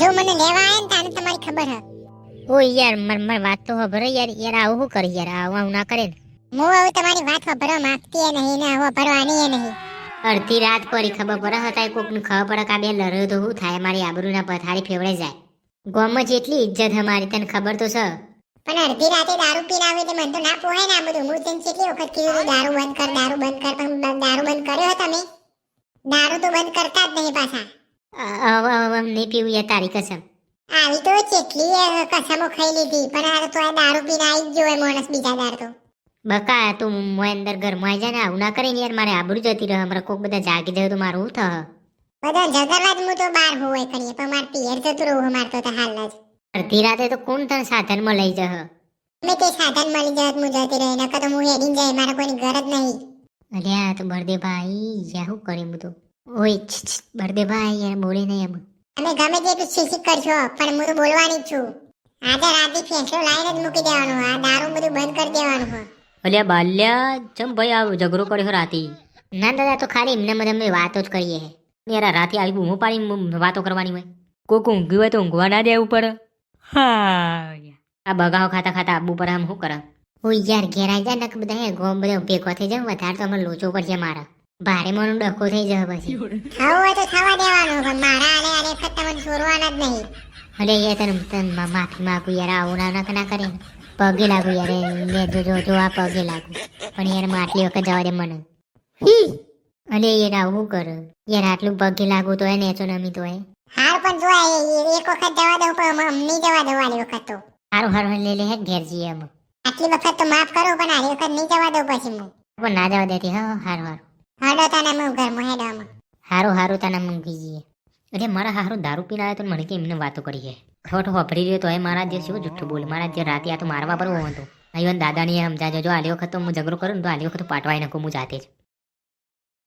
જો મને લેવા આવે ને તાને તમારી ખબર હ. ઓ યાર મર મર વાત તો ખબર યાર યાર આવું શું કરી યાર આવું આવું ના કરે ને. હું હવે તમારી વાત ખબર માંગતી નહીં ને હવે ભરવાની એ નહીં. અડધી રાત પડી ખબર પડે હતા કોક ને ખબર પડે કે આ બે લડ્યો તો શું થાય મારી આબરૂના પથારી ફેવડે જાય. ગામમાં જેટલી ઇજ્જત અમારી તને ખબર તો છે? પણ અડધી રાતે દારૂ પીને આવે તો મને તો ના પોહાય ને આ બધું. હું તને કેટલી વખત કીધું દારૂ બંધ કર દારૂ બંધ કર પણ દારૂ બંધ કર્યો તમે દારૂ તો બંધ કરતા જ નહીં પાછા. નહીં પીવું યાર તારી કસમ. આવી તો કેટલી કસમો ખાઈ લીધી પણ આ તો આ દારૂ પીને આવી જ જોવે માણસ બીજા દાર તો. બકા તું મોય અંદર ઘરમાં જાય ને આવું ના કરીને યાર મારે આબરૂ જતી રહે અમારે કોક બધા જાગી જાય તો મારું થશે? બધા ઝઘડવા જ હું તો બાર હોય કરીએ પણ મારે પિયર જતું રહું મારે તો હાલ જ. અડધી રાતે તો કોણ તને સાધનમાં લઈ જહ મેં તે સાધન મળી જત હું જતી રહી નકર તો હું હેડીને જાય મારા કોઈની ગરજ નહીં. અલ્યા તો બરદે ભાઈ યા શું કરી બધું ઓય ભાઈ યાર બોલે નહીં એમ. તમે ગમે તેટલું શીશી કરશો પણ હું તો બોલવાની જ છું. આજે રાતે ફેંસલો લાવીને જ મૂકી દેવાનું આ દારૂ બધું બંધ કરી દેવાનું અલ્યા બાલ્યા ચમ ભાઈ આ ઝઘડો કર્યો રાતે? ના દાદા તો ખાલી એમને મને અમે વાતો જ કરીએ હે. યાર રાતે આવી બૂમો પાડી વાતો કરવાની હોય. કોક ઊંઘ્યું હોય તો ઊંઘવા ના દેવું પડે. હા. આ બગાવ ખાતા ખાતા આબુ પર આમ શું કરે ઓય યાર ઘેરાઈ જાય ને બધા ગોમ બધા ભેગો થઈ જાય વધારે તો અમે લોચો પડશે મારા. ભારે મોનું ડખો થઈ જાય પછી. ખાવું હોય તો ખાવા દેવાનું પણ મારા આલે આલે વખત તમને છોડવાના જ નહીં. અરે યાર તને તને માફી માંગુ યાર આવું ના ના ના કરે પગે લાગુ યાર મે જો જો જો આ પગે લાગુ. પણ યાર માટલી વખત જવા દે મને. હી! અલે યાર આવું કર? યાર આટલું પગે લાગુ તો એ નેચો નમી તો એ હાર પણ જો આ એક વખત જવા દઉં પણ અમ- જવા દેવાની વખત તો. હારું હારું લે લે હે ઘેર જઈએ અમે. આટલી વખત તો માફ કરો પણ આ વખત નહીં જવા દઉં પછી હું. પણ ના જવા દેતી હા હારું હારું. હડો તને હું ઘરમાં હેડો આમાં. હારું હારું તને મું જઈએ. અરે મારા હારું દારૂ પીને આવ્યો તો મને કે એમને વાતો કરી છે? ખોટો વાપરી રહ્યો તો એ મારા જે શું જુઠ્ઠું બોલ? મારા જે રાતે આ તો મારવા પર હતો. અહીં દાદાની સમજાજો જો આલી વખત તો હું ઝઘડો કરું ને તો આલી વખત પાટવાય નાખું હું જાતે જ.